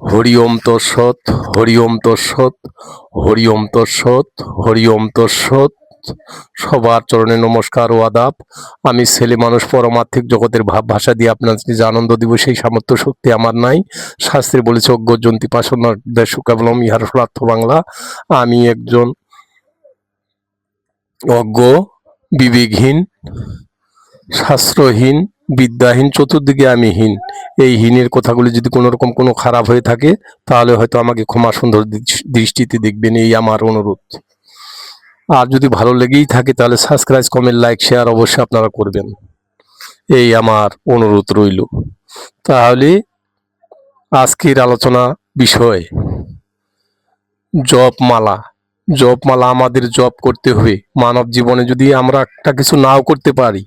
হরি ওম তৎসৎ হরি ওম তৎসৎ হরি ওম তৎসৎ হরি ওম তৎসৎ সবার চরণে নমস্কার ও আদাব। আমি ছেলে মানুষ, পরমার্থিক জগতের ভাব ভাষা দিয়ে আপনার যে আনন্দ দিব, সেই সামর্থ্য শক্তি আমার নাই। শাস্ত্রে বলেছে, অজ্ঞ জন্তি পাশন দেশ কেবলম, ইহার ফলার্থ বাংলা। আমি একজন অজ্ঞ, বিবেকহীন, শাস্ত্রহীন বিদ্যাহীন, চতুর্দিকে আমি হীন। এই হীনের কথাগুলি যদি কোনো রকম কোনো খারাপ হয়ে থাকে, তাহলে হয়তো আমাকে ক্ষমা সুন্দর দৃষ- দৃষ্টিতে দেখবেন, এই আমার অনুরোধ। আর যদি ভালো লেগেই থাকে, তাহলে সাবস্ক্রাইব কমেন্ট লাইক শেয়ার অবশ্যই আপনারা করবেন। এই আমার অনুরোধ রইল। তাহলে আজকের আলোচনা বিষয়, জপমালা। জপমালা আমাদের জপ করতে হবে। মানব জীবনে যদি আমরা একটা কিছু নাও করতে পারি,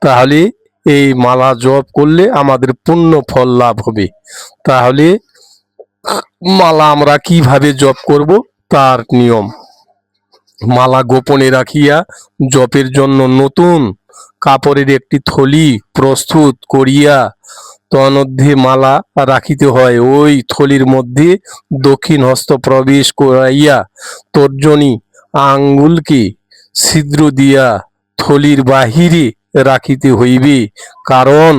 তাহলে এই মালা জপ করলে আমাদের পূর্ণ ফল লাভ হবে। তাহলে, মালা আমরা কীভাবে জপ করব? তার নিয়ম। মালা গোপনে রাখিয়া জপের জন্য নতুন কাপড়ের একটি থলি প্রস্তুত করিয়া তন্মধ্যে মালা রাখিতে হয়। ওই থলির মধ্যে দক্ষিণ হস্ত প্রবেশ করাইয়া তর্জনী আঙ্গুলকে ছিদ্র দিয়া থলির বাহিরে রাখিতে হইবে, কারণ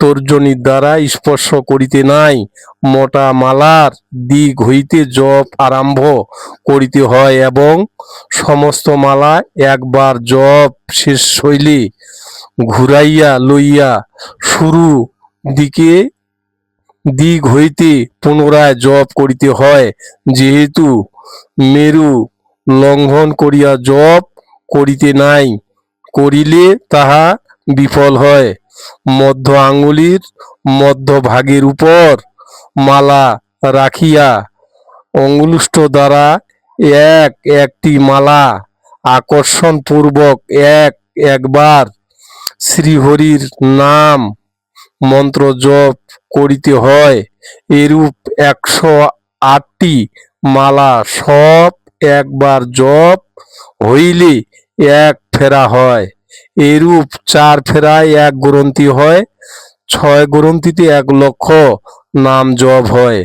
তর্জনীর দ্বারা স্পর্শ করিতে নাই। মোটা মালার দিক হইতে জপ আরম্ভ করিতে হয় এবং সমস্ত মালা একবার জপ শেষ হইলে ঘুরাইয়া লইয়া শুরু দিকে দিক হইতে পুনরায় জপ করিতে হয়। যেহেতু মেরু লঙ্ঘন করিয়া জপ করিতে নাই করিলে তাহা বিফল হয়। মধ্য আঙ্গুলির মধ্য ভাগের উপর মালা রাখিয়া অঙ্গুলুষ্ঠ দ্বারা এক একটি মালা আকর্ষণ পূর্বক এক একবার শ্রীহরির নাম মন্ত্র জপ করিতে হয়। এরূপ একশো আটটি মালা সব একবার জপ হইলে এক ফেরা হয়। এরূপ চার ফেরায় এক গ্রন্থি হয়, ছয় গ্রন্থিতে এক লক্ষ নাম জপ হয়।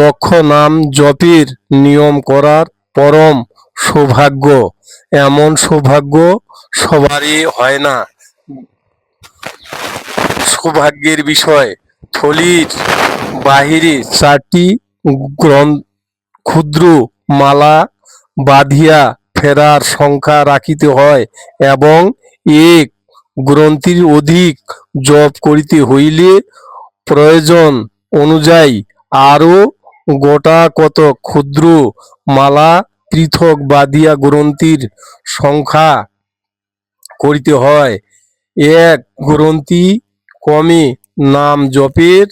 লক্ষ নাম জপের নিয়ম করার পরম সৌভাগ্য, এমন সৌভাগ্য সবারই হয় না। সৌভাগ্যের বিষয়, থলির বাহিরে চারটি গ্রন্থ, ক্ষুদ্র মালা বাঁধিয়া ফেরার সংখ্যা রাখিতে হয় এবং এক গ্রন্থির অধিক জপ করিতে হইলে প্রয়োজন অনুযায়ী আরও গোটা কত ক্ষুদ্র মালা পৃথক বাঁধিয়া গ্রন্থির সংখ্যা করিতে হয়। এক গ্রন্থি কমে নাম জপের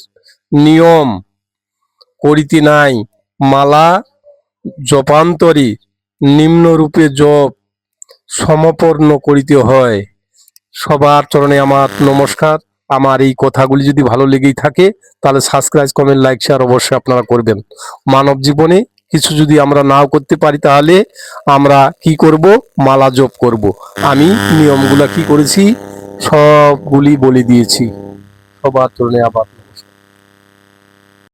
নিয়ম করিতে নাই। মালা জপান্তরে নিম্নরূপে জপ সমপর্ণ করিতে হয়। সবার চরণে আমার নমস্কার। আমার এই কথাগুলি যদি ভালো লেগেই থাকে, তাহলে সাবস্ক্রাইব কমেন্ট লাইক শেয়ার অবশ্যই আপনারা করবেন। মানব জীবনে কিছু যদি আমরা নাও করতে পারি, তাহলে আমরা কি করব? মালা জপ করব। আমি নিয়মগুলা কি করেছি? সবগুলি বলে দিয়েছি। সবার চরণে আবার